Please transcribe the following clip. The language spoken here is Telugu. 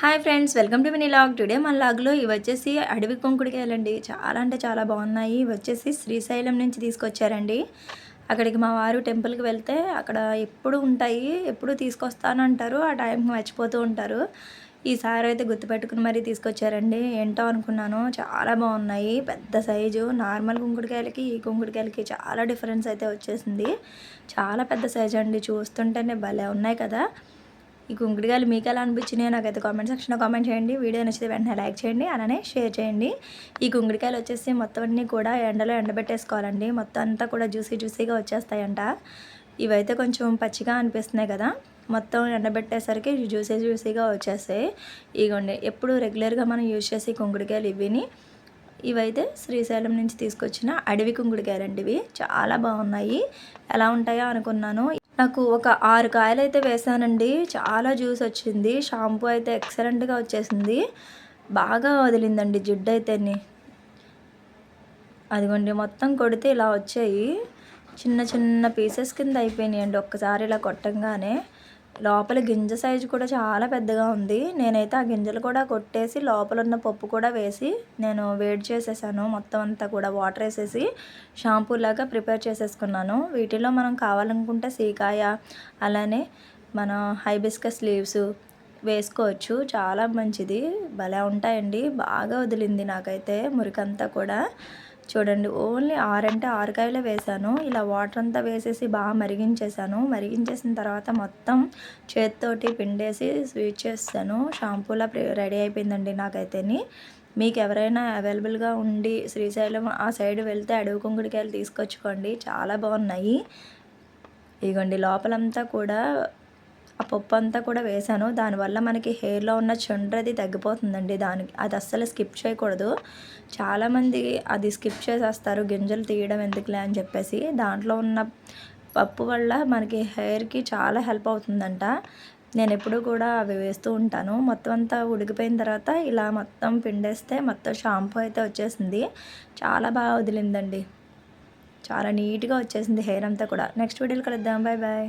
Hi friends welcome to mini log today మన లాగ్లో ఇవి వచ్చేసి అడవి కొంకుడికాయలండి. చాలా అంటే చాలా బాగున్నాయి. ఇవి వచ్చేసి శ్రీశైలం నుంచి తీసుకొచ్చారండి. అక్కడికి మా వారు టెంపుల్కి వెళ్తే అక్కడ ఎప్పుడు ఉంటాయి ఎప్పుడు తీసుకొస్తాను అంటారు ఆ టైంకి మర్చిపోతూ ఉంటారు. ఈసారి అయితే గుర్తుపెట్టుకుని మరీ తీసుకొచ్చారండి. ఏంటో అనుకున్నాను. చాలా బాగున్నాయి. పెద్ద సైజు. నార్మల్ కుంకుడికాయలకి ఈ కుంకుడికాయలకి చాలా డిఫరెన్స్ అయితే వచ్చేసింది. చాలా పెద్ద సైజు అండి. చూస్తుంటేనే భలే ఉన్నాయి కదా. ఈ కుంకుడుగాయలు మీకు ఎలా అనిపించినాయో నాకైతే కామెంట్ సెక్షన్లో కామెంట్ చేయండి. వీడియో నచ్చితే వెంటనే లైక్ చేయండి అలానే షేర్ చేయండి. ఈ కుంకుడుకాయలు వచ్చేసి మొత్తం అన్నీ కూడా ఎండలో ఎండబెట్టేసుకోవాలండి. మొత్తం అంతా కూడా జ్యూసీ జ్యూసీగా వచ్చేస్తాయంట. ఇవైతే కొంచెం పచ్చిగా అనిపిస్తున్నాయి కదా. మొత్తం ఎండబెట్టేసరికి జ్యూసీ జ్యూసీగా వచ్చేస్తాయి. ఇగోండి ఎప్పుడు రెగ్యులర్గా మనం యూజ్ చేసే కుంకుడుకాయలు ఇవిని ఇవైతే శ్రీశైలం నుంచి తీసుకొచ్చిన అడవి కుంకుడుకాయలు అండి ఇవి. చాలా బాగున్నాయి. ఎలా ఉంటాయో అనుకున్నాను. నాకు ఒక ఆరు కాయలు అయితే వేసానండి. చాలా జ్యూస్ వచ్చింది. షాంపూ అయితే ఎక్సలెంట్గా వచ్చేసింది. బాగా వదిలిందండి జిడ్డు అయితేని అదిగోండి మొత్తం కొడితే ఇలా వచ్చాయి. చిన్న చిన్న పీసెస్ కింద అయిపోయినాయి అండి ఒక్కసారి ఇలా కొట్టంగానే. లోపల గింజ సైజు కూడా చాలా పెద్దగా ఉంది. నేనైతే ఆ గింజలు కూడా కొట్టేసి లోపల ఉన్న పప్పు కూడా వేసి నేను వేడి చేసేసాను. మొత్తం అంతా కూడా వాటర్ వేసేసి షాంపూ లాగా ప్రిపేర్ చేసేసుకున్నాను. వీటిలో మనం కావాలనుకుంటే సీకాయ అలానే మన హైబిస్కస్ లీవ్స్ వేసుకోవచ్చు. చాలా మంచిది. భలే ఉంటాయండి. బాగా వదిలింది నాకైతే మురికంతా కూడా. చూడండి ఓన్లీ ఆరంటే ఆరుకాయలే వేసాను ఇలా వాటర్ అంతా వేసేసి బాగా మరిగించేసాను మరిగించేసిన తర్వాత మొత్తం చేత్తోటి పిండేసి స్వీట్ చేస్తాను. షాంపూలా రెడీ అయిపోయిందండి నాకైతేని. మీకు ఎవరైనా అవైలబుల్గా ఉండి శ్రీశైలం ఆ సైడ్ వెళ్తే అడవి కుంకుడికాయలు తీసుకొచ్చుకోండి. చాలా బాగున్నాయి. ఇగోండి లోపలంతా కూడా ఆ పప్పు అంతా కూడా వేసాను దానివల్ల మనకి హెయిర్లో ఉన్న చండ్రది తగ్గిపోతుందండి దానికి. అది అస్సలు స్కిప్ చేయకూడదు. చాలామంది అది స్కిప్ చేసేస్తారు. గింజలు తీయడం ఎందుకులే అని చెప్పేసి. దాంట్లో ఉన్న పప్పు వల్ల మనకి హెయిర్కి చాలా హెల్ప్ అవుతుందంట. నేను ఎప్పుడు కూడా అవి వేస్తూ ఉంటాను. మొత్తం అంతా ఉడికిపోయిన తర్వాత ఇలా మొత్తం పిండేస్తే మొత్తం షాంపూ అయితే వచ్చేసింది. చాలా బాగా వదిలిందండి. చాలా నీట్గా వచ్చేసింది హెయిర్ అంతా కూడా. నెక్స్ట్ వీడియోలో కలుద్దాం. Bye bye